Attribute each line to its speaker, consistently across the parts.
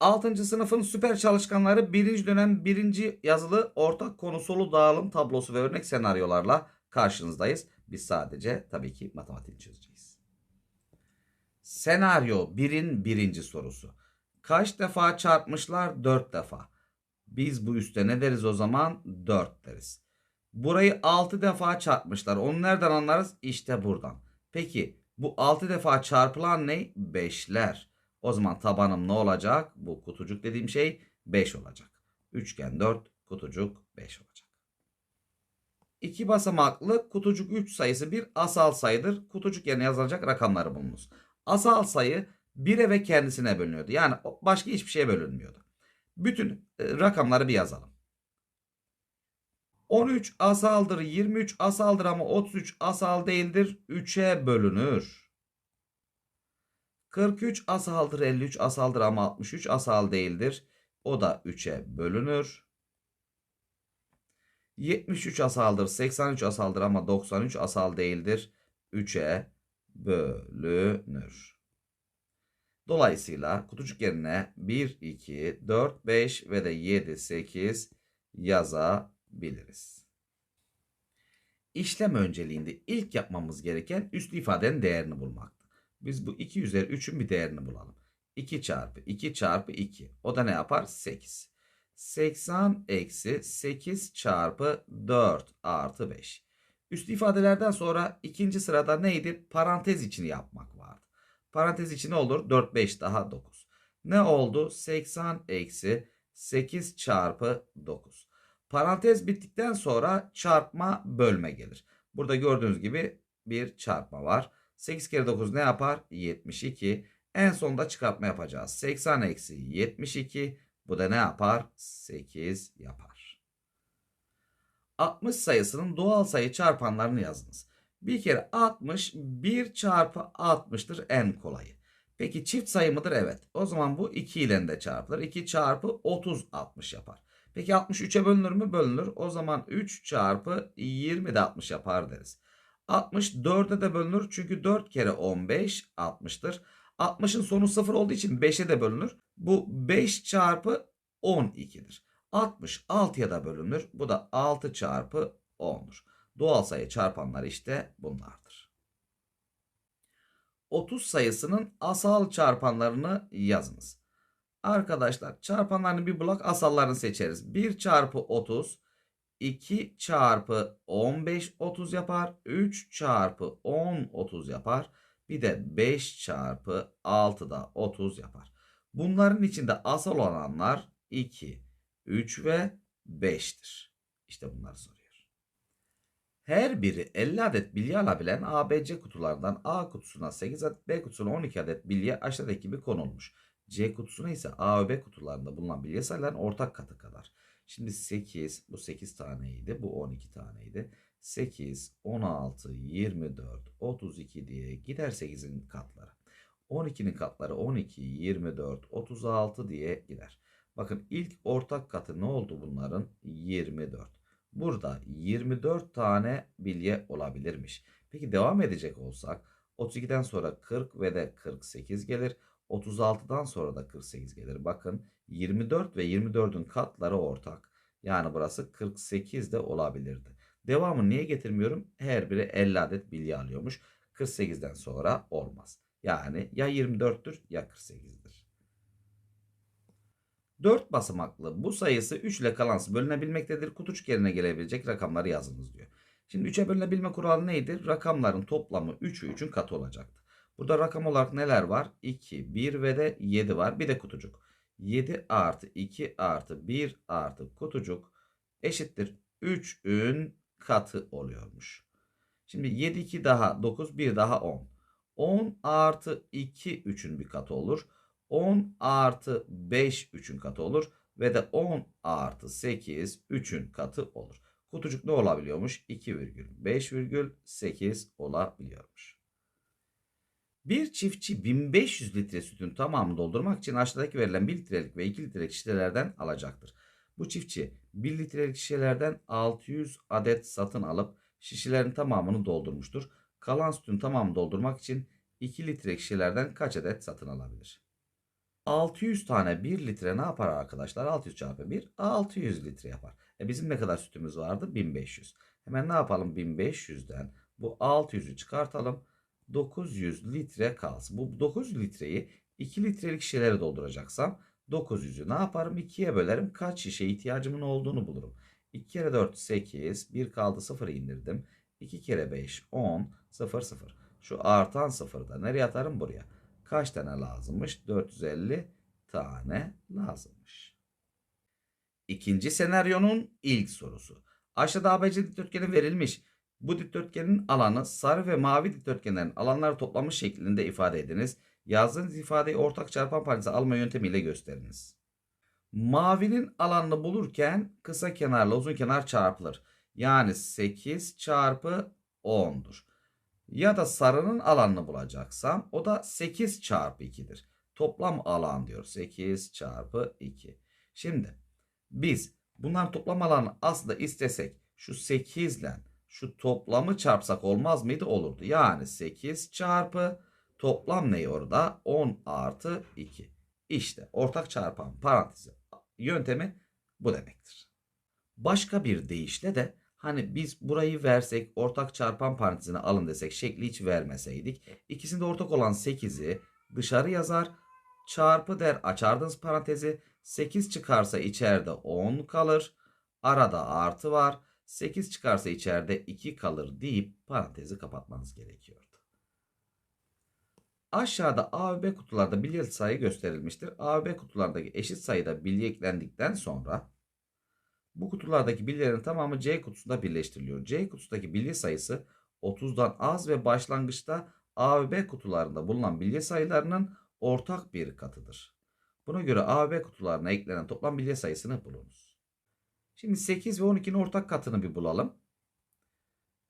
Speaker 1: 6. sınıfın süper çalışkanları 1. dönem 1. yazılı ortak konusolu dağılım tablosu ve örnek senaryolarla karşınızdayız. Biz sadece tabii ki matematik çözeceğiz. Senaryo 1'in birinci sorusu. Kaç defa çarpmışlar? 4 defa. Biz bu üste ne deriz o zaman? 4 deriz. Burayı 6 defa çarpmışlar. Onu nereden anlarız? İşte buradan. Peki bu 6 defa çarpılan ne? 5'ler. O zaman tabanım ne olacak? Bu kutucuk dediğim şey 5 olacak. Üçgen 4, kutucuk 5 olacak. İki basamaklı kutucuk 3 sayısı bir asal sayıdır. Kutucuk yerine yazılacak rakamları bulunuz. Asal sayı 1'e ve kendisine bölünüyordu. Yani başka hiçbir şeye bölünmüyordu. Bütün e, rakamları bir yazalım. 13 asaldır, 23 asaldır ama 33 asal değildir. 3'e bölünür. 43 asaldır, 53 asaldır ama 63 asal değildir. O da 3'e bölünür. 73 asaldır, 83 asaldır ama 93 asal değildir. 3'e bölünür. Dolayısıyla kutucuk yerine 1, 2, 4, 5 ve de 7, 8 yazabiliriz. İşlem önceliğinde ilk yapmamız gereken üslü ifadenin değerini bulmaktı. Biz bu 2 üzeri 3'ün bir değerini bulalım. 2 çarpı 2 çarpı 2. O da ne yapar? 8. 80 eksi 8 çarpı 4 artı 5. Üslü ifadelerden sonra ikinci sırada neydi? Parantez içini yapmak vardı. Parantez içi ne olur? 4, 5 daha 9. Ne oldu? 80 eksi 8 çarpı 9. Parantez bittikten sonra çarpma bölme gelir. Burada gördüğünüz gibi bir çarpma var. 8 kere 9 ne yapar? 72. En sonda çıkartma yapacağız. 80 eksi 72. Bu da ne yapar? 8 yapar. 60 sayısının doğal sayı çarpanlarını yazınız. Bir kere 60 1 çarpı 60'tır en kolayı. Peki çift sayı mıdır? Evet. O zaman bu 2 ile de çarpılır. 2 çarpı 30 60 yapar. Peki 60 3'e bölünür mü? Bölünür. O zaman 3 çarpı 20 de 60 yapar deriz. 60 4'e de bölünür. Çünkü 4 kere 15 60'tır. 60'ın sonu 0 olduğu için 5'e de bölünür. Bu 5 çarpı 12'dir. 60 6'ya da bölünür. Bu da 6 çarpı 10'dur. Doğal sayı çarpanlar işte bunlardır. 30 sayısının asal çarpanlarını yazınız. Arkadaşlar çarpanlarını bir blok asallarını seçeriz. 1 çarpı 30 2 çarpı 15 30 yapar. 3 çarpı 10 30 yapar. Bir de 5 çarpı 6 da 30 yapar. Bunların içinde asal olanlar 2, 3 ve 5'tir. İşte bunları soruyor. Her biri 50 adet bilye alabilen ABC kutulardan A kutusuna 8 adet, B kutusuna 12 adet bilye aşağıdaki gibi konulmuş. C kutusuna ise A ve B kutularında bulunan bilye sayıların ortak katı kadar. Şimdi 8, bu 8 taneydi, bu 12 taneydi. 8, 16, 24, 32 diye gider 8'in katları. 12'nin katları 12, 24, 36 diye gider. Bakın ilk ortak katı ne oldu bunların? 24. Burada 24 tane bilye olabilirmiş. Peki devam edecek olsak 32'den sonra 40 ve de 48 gelir. 36'dan sonra da 48 gelir. Bakın 24 ve 24'ün katları ortak. Yani burası 48 de olabilirdi. Devamını niye getirmiyorum? Her biri 50 adet bilye alıyormuş. 48'den sonra olmaz. Yani ya 24'tür ya 48'dir. 4 basamaklı bu sayısı 3 ile kalansı bölünebilmektedir. Kutucuk yerine gelebilecek rakamları yazınız diyor. Şimdi 3'e bölünebilme kuralı neydi? Rakamların toplamı 3'ü 3'ün katı olacaktı. Burada rakam olarak neler var? 2, 1 ve de 7 var. Bir de kutucuk. 7 artı 2 artı 1 artı kutucuk eşittir 3'ün katı oluyormuş. Şimdi 7 2 daha 9 1 daha 10. 10 artı 2 3'ün bir katı olur. 10 artı 5 3'ün katı olur. Ve de 10 artı 8 3'ün katı olur. Kutucuk ne olabiliyormuş? 2,5,8 olabiliyormuş. Bir çiftçi 1500 litre sütün tamamını doldurmak için aşağıdaki verilen 1 litrelik ve 2 litrelik şişelerden alacaktır. Bu çiftçi 1 litrelik şişelerden 600 adet satın alıp şişelerin tamamını doldurmuştur. Kalan sütün tamamını doldurmak için 2 litrelik şişelerden kaç adet satın alabilir? 600 tane 1 litre ne yapar arkadaşlar? 600 çarpı 1 600 litre yapar. E bizim ne kadar sütümüz vardı? 1500. Hemen ne yapalım? 1500'den bu 600'ü çıkartalım. 900 litre kalsın. Bu 900 litreyi 2 litrelik şişelere dolduracaksam 900'ü ne yaparım? 2'ye bölerim. Kaç şişe ihtiyacımın olduğunu bulurum. 2 kere 4 8. 1 kaldı 0'ı indirdim. 2 kere 5 10. 0 0. Şu artan 0'ı da nereye atarım? Buraya. Kaç tane lazımmış? 450 tane lazımmış. İkinci senaryonun ilk sorusu. Aşağıda ABC dikdörtgeni verilmiş. Bu dikdörtgenin alanı sarı ve mavi dikdörtgenlerin alanları toplamış şeklinde ifade ediniz. Yazdığınız ifadeyi ortak çarpan parantezi alma yöntemiyle gösteriniz. Mavinin alanını bulurken kısa kenarla uzun kenar çarpılır. Yani 8 çarpı 10'dur. Ya da sarının alanını bulacaksam o da 8 çarpı 2'dir. Toplam alan diyor 8 çarpı 2. Şimdi biz bunların toplam alanı aslında istesek şu 8 ile şu toplamı çarpsak olmaz mıydı? Olurdu. Yani 8 çarpı toplam ne orada? 10 artı 2. İşte ortak çarpan parantezi yöntemi bu demektir. Başka bir deyişle de hani biz burayı versek ortak çarpan parantezine alın desek şekli hiç vermeseydik. İkisinde ortak olan 8'i dışarı yazar çarpı der açardınız parantezi 8 çıkarsa içeride 10 kalır. Arada artı var. 8 çıkarsa içeride 2 kalır deyip parantezi kapatmanız gerekiyordu. Aşağıda A ve B kutularda bilye sayı gösterilmiştir. A ve B kutulardaki eşit sayıda bilye eklendikten sonra bu kutulardaki bilyelerin tamamı C kutusunda birleştiriliyor. C kutusundaki bilye sayısı 30'dan az ve başlangıçta A ve B kutularında bulunan bilye sayılarının ortak bir katıdır. Buna göre A ve B kutularına eklenen toplam bilye sayısını bulunuz. Şimdi 8 ve 12'nin ortak katını bir bulalım.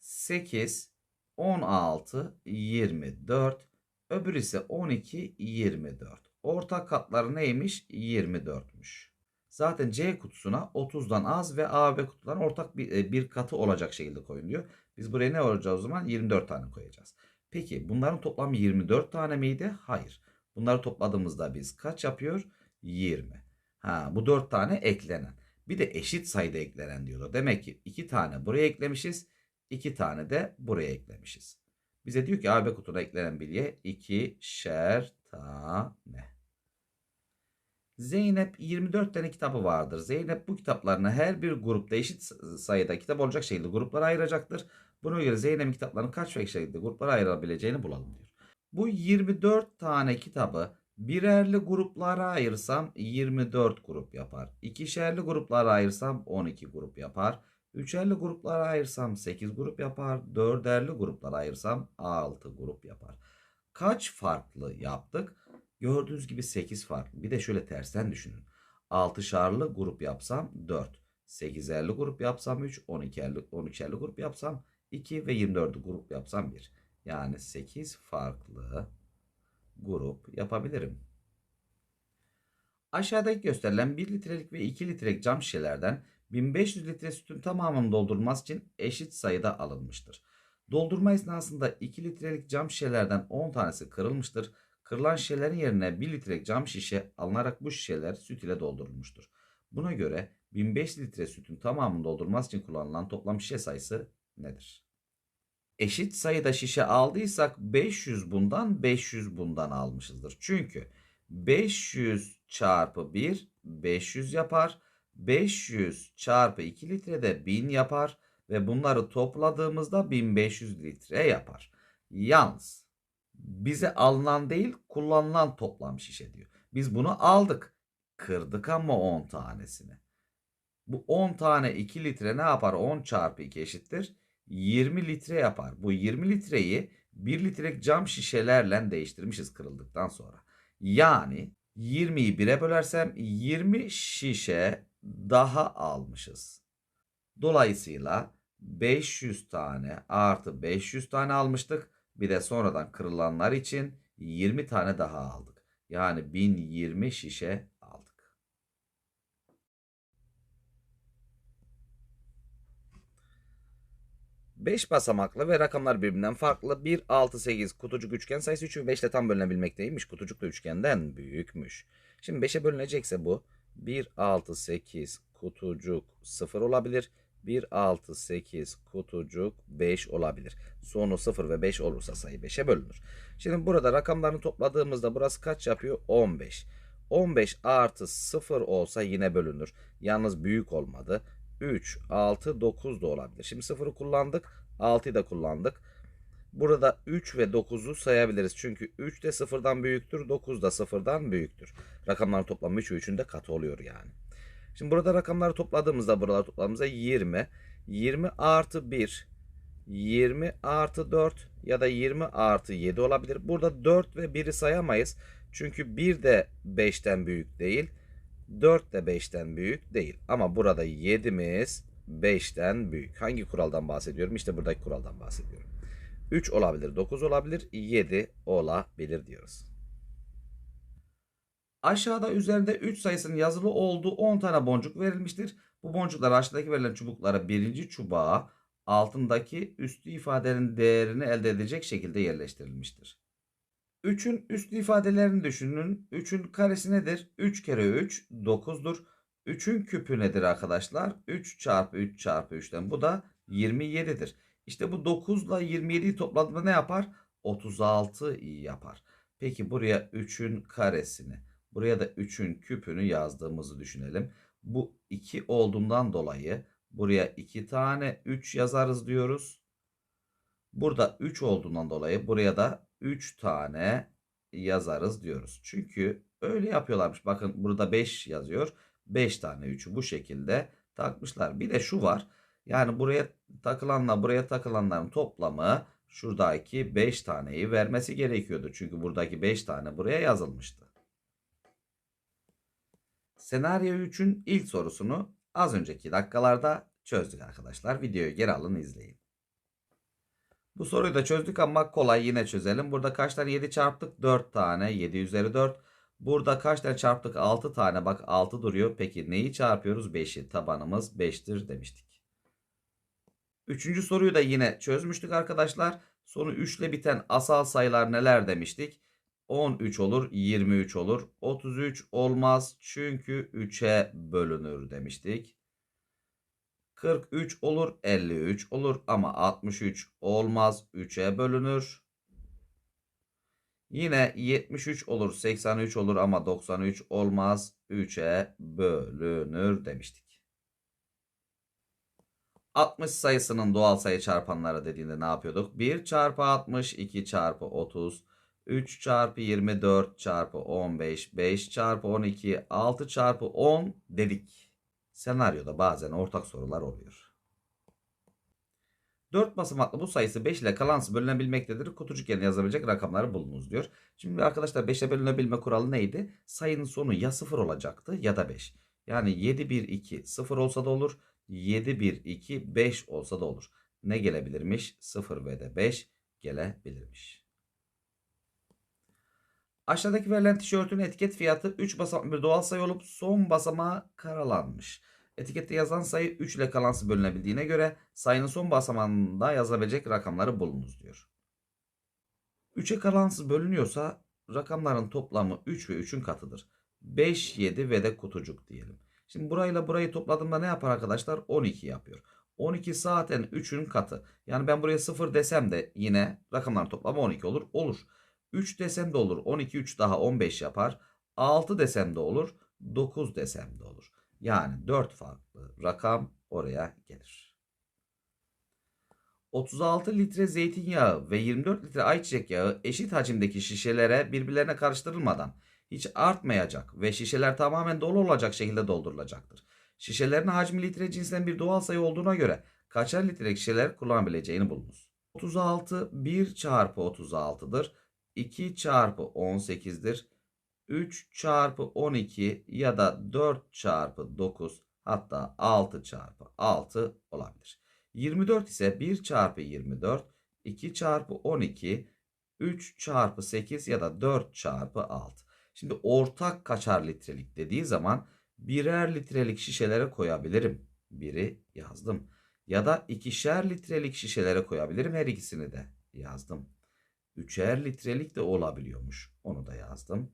Speaker 1: 8, 16, 24, öbür ise 12, 24. Ortak katları neymiş? 24'müş. Zaten C kutusuna 30'dan az ve A ve kutuların ortak bir, e, bir katı olacak şekilde koyun diyor. Biz buraya ne olacağız o zaman? 24 tane koyacağız. Peki bunların toplamı 24 tane miydi? Hayır. Bunları topladığımızda biz kaç yapıyor? 20. Ha, bu 4 tane eklenen. Bir de eşit sayıda eklenen diyordu. Demek ki 2 tane buraya eklemişiz. 2 tane de buraya eklemişiz. Bize diyor ki AB kutuna eklenen bilye 2'şer tane. Zeynep 24 tane kitabı vardır. Zeynep bu kitaplarını her bir grupta eşit sayıda kitap olacak şekilde gruplara ayıracaktır. Buna göre Zeynep'in kitaplarını kaç şekilde gruplara ayırabileceğini bulalım diyor. Bu 24 tane kitabı birerli gruplara ayırsam 24 grup yapar. İkişerli gruplara ayırsam 12 grup yapar. Üçerli gruplara ayırsam 8 grup yapar. Dörderli gruplara ayırsam 6 grup yapar. Kaç farklı yaptık? Gördüğünüz gibi 8 farklı. Bir de şöyle tersten düşünün. 6'şarlı grup yapsam 4. 8'erli grup yapsam 3. 12'erli 13'erli grup yapsam 2 ve 24'lü grup yapsam 1. Yani 8 farklı grup yapabilirim. Aşağıdaki gösterilen 1 litrelik ve 2 litrelik cam şişelerden 1500 litre sütün tamamını doldurulması için eşit sayıda alınmıştır. Doldurma esnasında 2 litrelik cam şişelerden 10 tanesi kırılmıştır. Kırılan şişelerin yerine 1 litrelik cam şişe alınarak bu şişeler süt ile doldurulmuştur. Buna göre 1500 litre sütün tamamını doldurması için kullanılan toplam şişe sayısı nedir? Eşit sayıda şişe aldıysak 500 bundan 500 bundan almışızdır. Çünkü 500 çarpı 1 500 yapar. 500 çarpı 2 litre de 1000 yapar. Ve bunları topladığımızda 1500 litre yapar. Yalnız bize alınan değil kullanılan toplam şişe diyor. Biz bunu aldık. Kırdık ama 10 tanesini. Bu 10 tane 2 litre ne yapar? 10 çarpı 2 eşittir. 20 litre yapar. Bu 20 litreyi 1 litrelik cam şişelerle değiştirmişiz kırıldıktan sonra. Yani 20'yi 1'e bölersem 20 şişe daha almışız. Dolayısıyla 500 tane artı 500 tane almıştık. Bir de sonradan kırılanlar için 20 tane daha aldık. Yani 1020 şişe 5 basamaklı ve rakamlar birbirinden farklı. 1, 6, 8 kutucuk üçgen sayısı 3 ve 5 ile tam bölünebilmekteymiş. Kutucuk da üçgenden büyükmüş. Şimdi 5'e bölünecekse bu 1, 6, 8 kutucuk 0 olabilir. 1, 6, 8 kutucuk 5 olabilir. Sonu 0 ve 5 olursa sayı 5'e bölünür. Şimdi burada rakamlarını topladığımızda burası kaç yapıyor? 15. 15 artı 0 olsa yine bölünür. Yalnız büyük olmadı. 3, 6, 9 da olabilir. Şimdi 0'ı kullandık. 6'yı da kullandık. Burada 3 ve 9'u sayabiliriz. Çünkü 3 de 0'dan büyüktür. 9 da 0'dan büyüktür. Rakamların toplamı 3 ve 3'ün de katı oluyor yani. Şimdi burada rakamları topladığımızda buralar topladığımızda 20. 20 artı 1. 20 artı 4 ya da 20 artı 7 olabilir. Burada 4 ve 1'i sayamayız. Çünkü 1 de 5'ten büyük değil. 4 de 5'ten büyük değil. Ama burada 7'miz 5'ten büyük. Hangi kuraldan bahsediyorum? İşte buradaki kuraldan bahsediyorum. 3 olabilir, 9 olabilir, 7 olabilir diyoruz. Aşağıda üzerinde 3 sayısının yazılı olduğu 10 tane boncuk verilmiştir. Bu boncuklar aşağıdaki verilen çubuklara birinci çubuğa altındaki üstü ifadenin değerini elde edecek şekilde yerleştirilmiştir. 3'ün üstü ifadelerini düşünün. 3'ün karesi nedir? 3 kere 3 9'dur. 3'ün küpü nedir arkadaşlar? 3 çarpı 3 çarpı 3'ten bu da 27'dir. İşte bu 9 ile 27'yi topladığında ne yapar? 36 yapar. Peki buraya 3'ün karesini, buraya da 3'ün küpünü yazdığımızı düşünelim. Bu 2 olduğundan dolayı buraya 2 tane 3 yazarız diyoruz. Burada 3 olduğundan dolayı buraya da 3 tane yazarız diyoruz. Çünkü öyle yapıyorlarmış. Bakın burada 5 yazıyor. 5 tane 3'ü bu şekilde takmışlar. Bir de şu var. Yani buraya takılanla buraya takılanların toplamı şuradaki 5 taneyi vermesi gerekiyordu. Çünkü buradaki 5 tane buraya yazılmıştı. Senaryo 3'ün ilk sorusunu az önceki dakikalarda çözdük arkadaşlar. Videoyu geri alın izleyin. Bu soruyu da çözdük ama kolay yine çözelim. Burada kaç tane 7 çarptık? 4 tane. 7 üzeri 4. Burada kaç tane çarptık? 6 tane. Bak 6 duruyor. Peki neyi çarpıyoruz? 5'i. Tabanımız 5'tir demiştik. Üçüncü soruyu da yine çözmüştük arkadaşlar. Sonu 3 ile biten asal sayılar neler demiştik? 13 olur, 23 olur. 33 olmaz çünkü 3'e bölünür demiştik. 43 olur, 53 olur ama 63 olmaz, 3'e bölünür. Yine 73 olur, 83 olur ama 93 olmaz, 3'e bölünür demiştik. 60 sayısının doğal sayı çarpanları dediğinde ne yapıyorduk? 1 çarpı 60, 2 çarpı 30, 3 çarpı 24 çarpı 15, 5 çarpı 12, 6 çarpı 10 dedik. Senaryoda bazen ortak sorular oluyor. 4 basamaklı bu sayısı 5 ile kalansı bölünebilmektedir. Kutucuk yerine yazabilecek rakamları bulunuz diyor. Şimdi arkadaşlar 5 ile bölünebilme kuralı neydi? Sayının sonu ya 0 olacaktı ya da 5. Yani 7, 1, 2 0 olsa da olur. 7, 1, 2, 5 olsa da olur. Ne gelebilirmiş? 0 ve de 5 gelebilirmiş. Aşağıdaki verilen tişörtün etiket fiyatı 3 basamaklı bir doğal sayı olup son basamağı karalanmış. Etikette yazan sayı 3 ile kalansı bölünebildiğine göre sayının son basamağında yazabilecek rakamları bulunuz diyor. 3'e kalansız bölünüyorsa rakamların toplamı 3 ve 3'ün katıdır. 5, 7 ve de kutucuk diyelim. Şimdi burayla burayı topladığımda ne yapar arkadaşlar? 12 yapıyor. 12 zaten 3'ün katı. Yani ben buraya 0 desem de yine rakamların toplamı 12 olur. Olur. 3 desem de olur. 12 3 daha 15 yapar. 6 desem de olur. 9 desem de olur. Yani 4 farklı rakam oraya gelir. 36 litre zeytinyağı ve 24 litre ayçiçek yağı eşit hacimdeki şişelere birbirlerine karıştırılmadan hiç artmayacak ve şişeler tamamen dolu olacak şekilde doldurulacaktır. Şişelerin hacmi litre cinsinden bir doğal sayı olduğuna göre kaçar litrelik şişeler kullanabileceğini bulunuz. 36 1 çarpı 36'dır. 2 çarpı 18'dir. 3 çarpı 12 ya da 4 çarpı 9 hatta 6 çarpı 6 olabilir. 24 ise 1 çarpı 24, 2 çarpı 12, 3 çarpı 8 ya da 4 çarpı 6. Şimdi ortak kaçar litrelik dediği zaman birer litrelik şişelere koyabilirim. Biri yazdım. Ya da ikişer litrelik şişelere koyabilirim. Her ikisini de yazdım. Üçer litrelik de olabiliyormuş. Onu da yazdım.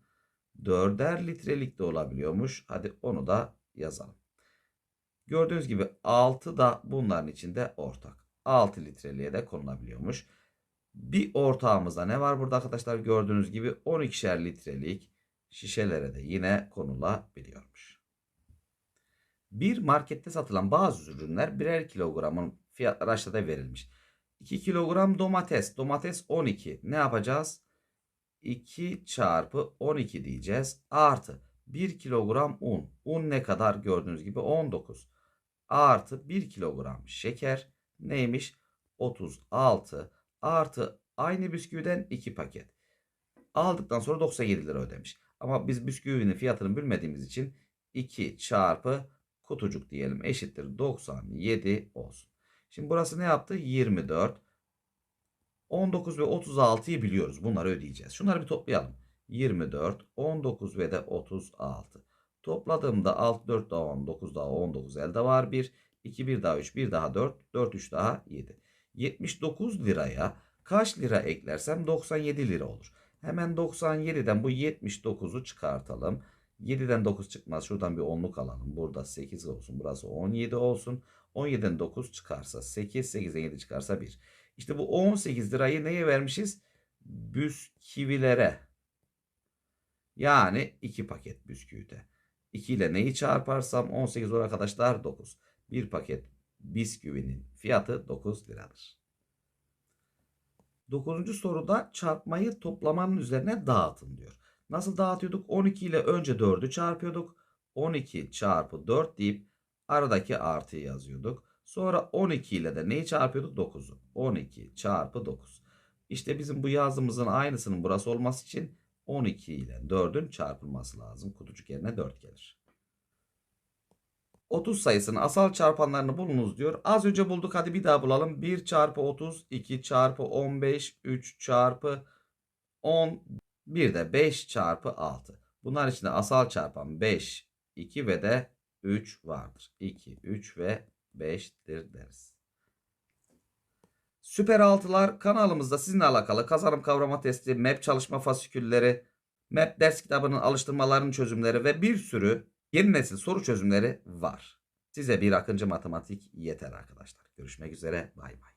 Speaker 1: 4'er litrelik de olabiliyormuş. Hadi onu da yazalım. Gördüğünüz gibi 6 da bunların içinde ortak. 6 litreliğe de konulabiliyormuş. Bir ortağımızda ne var burada arkadaşlar? Gördüğünüz gibi 12'şer litrelik şişelere de yine konulabiliyormuş. Bir markette satılan bazı ürünler birer kilogramın fiyatları aşağıda verilmiş. 2 kilogram domates. Domates 12. Ne yapacağız? 2 çarpı 12 diyeceğiz. Artı 1 kilogram un. Un ne kadar gördüğünüz gibi 19. Artı 1 kilogram şeker neymiş? 36 artı aynı bisküviden 2 paket. Aldıktan sonra 97 lira ödemiş. Ama biz bisküvinin fiyatını bilmediğimiz için 2 çarpı kutucuk diyelim eşittir 97 olsun. Şimdi burası ne yaptı? 24. 19 ve 36'yı biliyoruz. Bunları ödeyeceğiz. Şunları bir toplayalım. 24, 19 ve de 36. Topladığımda 6, 4 daha 10, 9 daha 19 elde var 1. 2, 1 daha 3, 1 daha 4, 4, 3 daha 7. 79 liraya kaç lira eklersem 97 lira olur. Hemen 97'den bu 79'u çıkartalım. 7'den 9 çıkmaz. Şuradan bir 10'luk alalım. Burada 8 olsun. Burası 17 olsun. 17'den 9 çıkarsa 8, 8'den 7 çıkarsa 1. İşte bu 18 lirayı neye vermişiz? Bisküvilere. Yani 2 paket bisküvite. 2 ile neyi çarparsam 18 olur arkadaşlar 9. Bir paket bisküvinin fiyatı 9 liradır. 9. soruda çarpmayı toplamanın üzerine dağıtın diyor. Nasıl dağıtıyorduk? 12 ile önce 4'ü çarpıyorduk. 12 çarpı 4 deyip aradaki artıyı yazıyorduk. Sonra 12 ile de neyi çarpıyorduk? 9'u. 12 çarpı 9. İşte bizim bu yazdığımızın aynısının burası olması için 12 ile 4'ün çarpılması lazım. Kutucuk yerine 4 gelir. 30 sayısının asal çarpanlarını bulunuz diyor. Az önce bulduk hadi bir daha bulalım. 1 çarpı 30, 2 çarpı 15, 3 çarpı 10, bir de 5 çarpı 6. Bunlar içinde asal çarpan 5, 2 ve de 3 vardır. 2, 3 ve 5'tir deriz. Süper 6'lar kanalımızda sizinle alakalı kazanım kavrama testi, map çalışma fasikülleri, map ders kitabının alıştırmalarının çözümleri ve bir sürü yeni nesil soru çözümleri var. Size bir akıncı matematik yeter arkadaşlar. Görüşmek üzere. Bay bay.